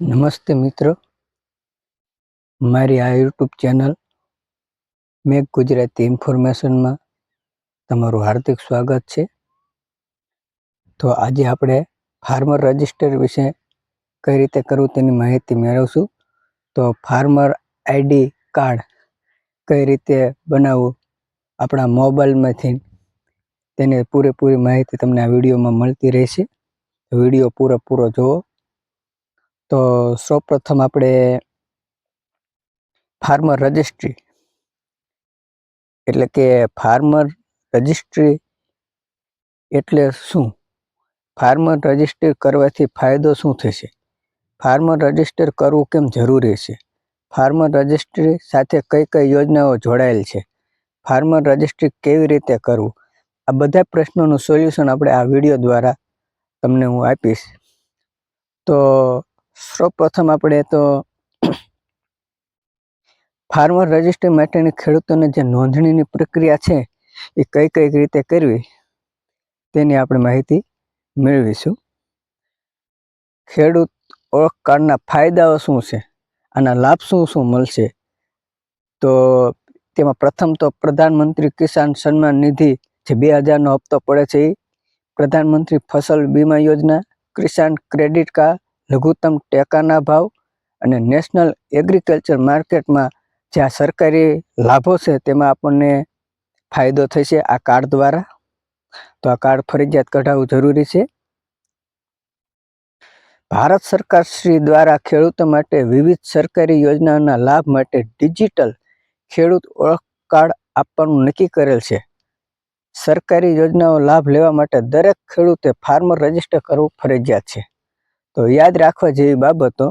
નમસ્તે મિત્રો. મારી આ યુટ્યુબ ચેનલ મેં ગુજરાતી ઇન્ફોર્મેશનમાં તમારું હાર્દિક સ્વાગત છે. તો આજે આપણે ફાર્મર રજિસ્ટર વિશે કઈ રીતે કરવું તેની માહિતી મેળવશું. તો ફાર્મર આઈડી કાર્ડ કઈ રીતે બનાવવું આપણા મોબાઈલમાંથી તેની પૂરેપૂરી માહિતી તમને આ વિડીયોમાં મળતી રહેશે. વીડિયો પૂરેપૂરો જુઓ. તો સૌપ્રથમ આપણે ફાર્મર રજિસ્ટ્રી એટલે કે ફાર્મર રજિસ્ટ્રી એટલે શું? ફાર્મર રજિસ્ટર કરવાથી ફાયદો શું થશે? ફાર્મર રજિસ્ટર કરવું કેમ જરૂરી છે? ફાર્મર રજિસ્ટ્રી સાથે કઈ કઈ યોજનાઓ જોડાયેલ છે? ફાર્મર રજિસ્ટ્રી કેવી રીતે કરવું? આ બધા પ્રશ્નોનું સોલ્યુશન આપણે આ વીડિયો દ્વારા તમને હું આપીશ. તો સૌપ્રથમ આપણે તો ફાર્મર રજિસ્ટર માટેની ખેડૂતોને જે નોંધણીની પ્રક્રિયા છે, એ કઈ કઈ રીતે કરવી, તેની આપણે માહિતી મેળવીશું. ખેડૂત ઓળખ કાર્ડના ફાયદાઓ શું છે? આના લાભ શું શું મળશે? તો તેમાં પ્રથમ તો પ્રધાનમંત્રી કિસાન સન્માન નિધિ જે બે હજારનો હપ્તો પડે છે એ પ્રધાનમંત્રી ફસલ બીમા યોજના, કિસાન ક્રેડિટ કાર્ડ લઘુત્તમ ટેકાના ભાવ અને નેશનલ એગ્રીકલ્ચર માર્કેટમાં જ્યાં સરકારી લાભો છે, તેમાં આપણને ફાયદો થશે આ કાર્ડ દ્વારા. તો આ કાર્ડ ફરજિયાત કઢાવવું જરૂરી છે. ભારત સરકાર શ્રી દ્વારા ખેડૂતો માટે વિવિધ સરકારી યોજનાઓના લાભ માટે ડિજિટલ ખેડૂત ઓળખ કાર્ડ આપવાનું નક્કી કરેલ છે. સરકારી યોજનાઓ લાભ લેવા માટે દરેક ખેડૂતે ફાર્મર રજિસ્ટર કરવું ફરજિયાત છે. તો યાદ રાખવા જેવી બાબતો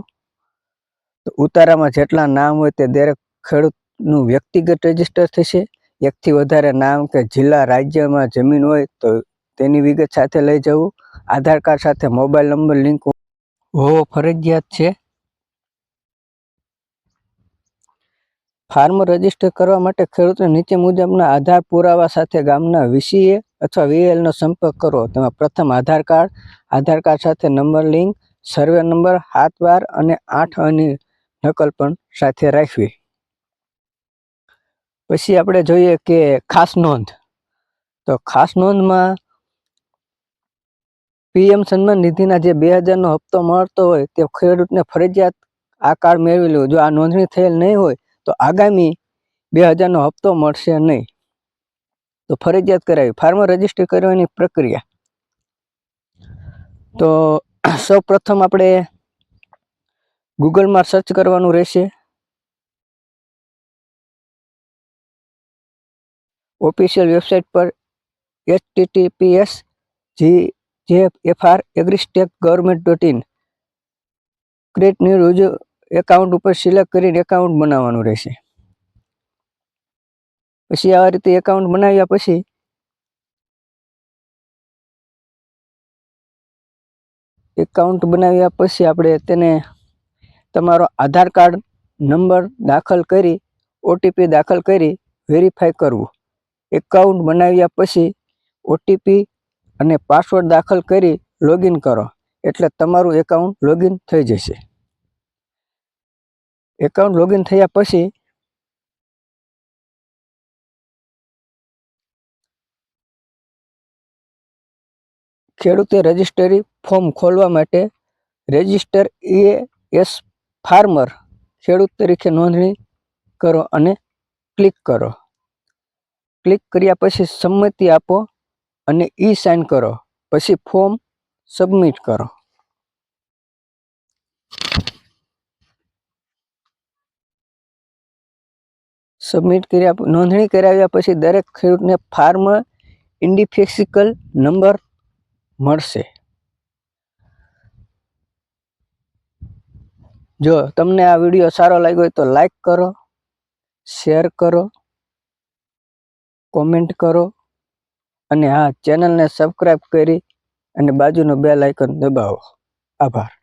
તો ઉતારામાં જેટલા નામ હોય તે દરેક ખેડૂતનું વ્યક્તિગત રજિસ્ટર થશે. એકથી વધારે નામ કે જિલ્લા, રાજ્યમાં જમીન હોય તો તેની વિગત સાથે લઈ જવું. આધાર કાર્ડ સાથે મોબાઈલ નંબર, લિંક હોવો ફરજિયાત છે. ફાર્મ રજિસ્ટર કરવા માટે ખેડૂતને નીચે મુજબના આધાર પુરાવા સાથે ગામના વીસીએ અથવા વીએલનો સંપર્ક કરવો તેમાં પ્રથમ આધાર કાર્ડ આધાર કાર્ડ સાથે નંબર, લિંક સર્વે નંબર સાત બાર અને આઠ અની નકલ પણ સાથે રાખવી. પછી આપણે જોઈએ કે ખાસ નોંધ. તો ખાસ નોંધમાં પીએમ સન્માન નિધિના જે બે હજારનો હપ્તો મળતો હોય તે ખેડૂતને ફરજિયાત આ કાર્ડ મેળવી લેવું જો આ નોંધણી થયેલ નહીં હોય તો આગામી બે હજારનો હપ્તો મળશે નહીં. તો ફરજિયાત કરાવી. ફાર્મર રજિસ્ટર કરવાની પ્રક્રિયા. તો સૌ પ્રથમ આપણે ગૂગલમાં સર્ચ કરવાનું રહેશે. ઓફિશિયલ વેબસાઇટ પર HTTPS G J FR agristack government dot in create new user account ઉપર સિલેક્ટ કરીને એકાઉન્ટ બનાવવાનું રહેશે. પછી આ રીતે એકાઉન્ટ બનાવ્યા પછી એકાઉન્ટ બનાવ્યા પછી આપણે તેને તમારો આધાર કાર્ડ નંબર દાખલ કરી ઓટીપી દાખલ કરી વેરીફાઈ કરવું. એકાઉન્ટ બનાવ્યા પછી ઓટીપી અને પાસવર્ડ દાખલ કરી લોગિન કરો. એટલે તમારું એકાઉન્ટ લોગિન થઈ જશે. એકાઉન્ટ લોગિન થયા પછી ખેડૂતે રજિસ્ટરી ફોર્મ ખોલવા માટે રજિસ્ટર એ એસ ફાર્મર ખેડૂત તરીકે નોંધણી કરો અને ક્લિક કરો. ક્લિક કર્યા પછી સંમતિ આપો અને ઈ સાઇન કરો. પછી ફોર્મ સબમિટ કરો. સબમિટ કર્યા, નોંધણી કરાવ્યા પછી દરેક ખેડૂતને ફાર્મ ઇન્ડિફેક્સિકલ નંબર મળશે. જો તમને આ વીડિયો સારો લાગ્યો હોય તો લાઈક કરો શેર કરો કોમેન્ટ કરો અને હા ચેનલને સબસ્ક્રાઈબ કરી અને બાજુનો બેલ આઇકન દબાવો. આભાર.